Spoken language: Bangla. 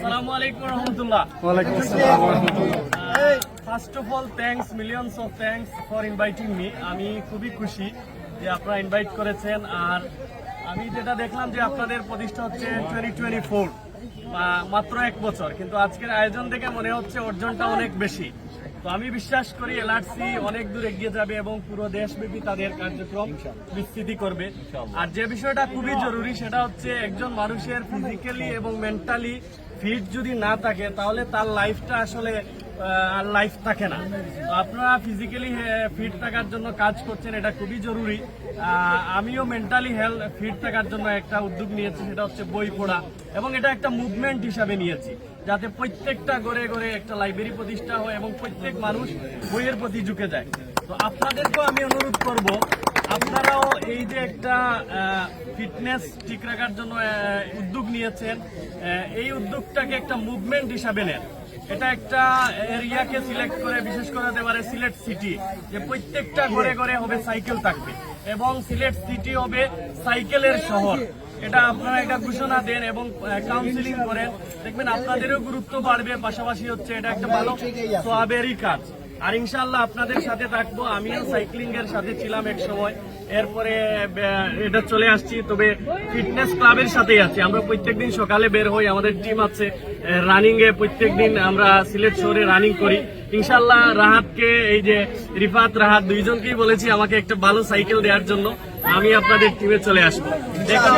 আসসালামু আলাইকুম রহমতুল্লাহ। ওয়ালাইকুম আসসালাম রহমতুল্লাহ। First of all thanks millions of thanks for inviting me আমি খুবই খুশি যে আপনারা ইনভাইট করেছেন। আর আমি যেটা দেখলাম যে আপনাদের প্রতিষ্ঠা হচ্ছে টোয়েন্টি টোয়েন্টি ফোর মাত্র এক বছর। কিন্তু আজকের আয়োজন দেখে মনে হচ্ছে অর্জনটা অনেক বেশি। তো আমি বিশ্বাস করি এলআরসি অনেক দূর এগিয়ে যাবে এবং পুরো দেশব্যাপী তাদের কার্যক্রম বিস্তৃতি করবে। আর যে বিষয়টা খুবই জরুরি সেটা হচ্ছে একজন মানুষের ফিজিক্যালি এবং মেন্টালি ফিট যদি না থাকে, তাহলে তার লাইফটা আসলে আর লাইফ থাকে না। আপনারা ফিজিক্যালি ফিট থাকার জন্য কাজ করছেন, এটা খুবই জরুরি। আমিও মেন্টালি হেলথ ফিট থাকার জন্য একটা উদ্যোগ নিয়েছি, সেটা হচ্ছে বই পড়া, এবং এটা একটা মুভমেন্ট হিসাবে নিয়েছি, যাতে প্রত্যেকটা ঘরে ঘরে একটা লাইব্রেরি প্রতিষ্ঠা হয়, এবং প্রত্যেক মানুষ বইয়ের প্রতি ঝুঁকে যায়। তো আপনাদেরকেও আমি অনুরোধ করব আপনারাও এই যে একটা ফিটনেস ঠিক রাখার জন্য উদ্যোগ নিয়েছেন এই উদ্যোগটাকে একটা মুভমেন্ট হিসাবে নেন। এটা একটা এরিয়াকে সিলেক্ট করে বিশেষ করে হতে পারে সিলেট সিটি যে প্রত্যেকটা ঘরে ঘরে হবে সাইকেল থাকবে। এবং সিলেট সিটি হবে সাইকেলের শহর। এটা আপনারা একটা ঘোষণা দেন এবং কাউন্সিলিং করেন। দেখবেন আপনাদেরও গুরুত্ব বাড়বে পাশাপাশি হচ্ছে এটা একটা ভালো সোয়াবেরই কাজ। আর ইনশাল্লাহ আপনাদের সাথে থাকব। আমিও সাইক্লিং এর সাথে ছিলাম এক সময়। এরপরে এটা চলে আসছি, তবে ফিটনেস ক্লাবের সাথেই আছি। আমরা প্রত্যেকদিন সকালে বের হই, আমাদের টিম আছে। রানিং এ প্রত্যেকদিন আমরা সিলেট শহরে রানিং করি। ইনশাল্লাহ রাহাতকে, এই যে রিফাত, রাহাত দুইজনকেই বলেছি আমাকে একটা ভালো সাইকেল দেওয়ার জন্য। আমি আপনাদের টিমে চলে আসব। দেখা।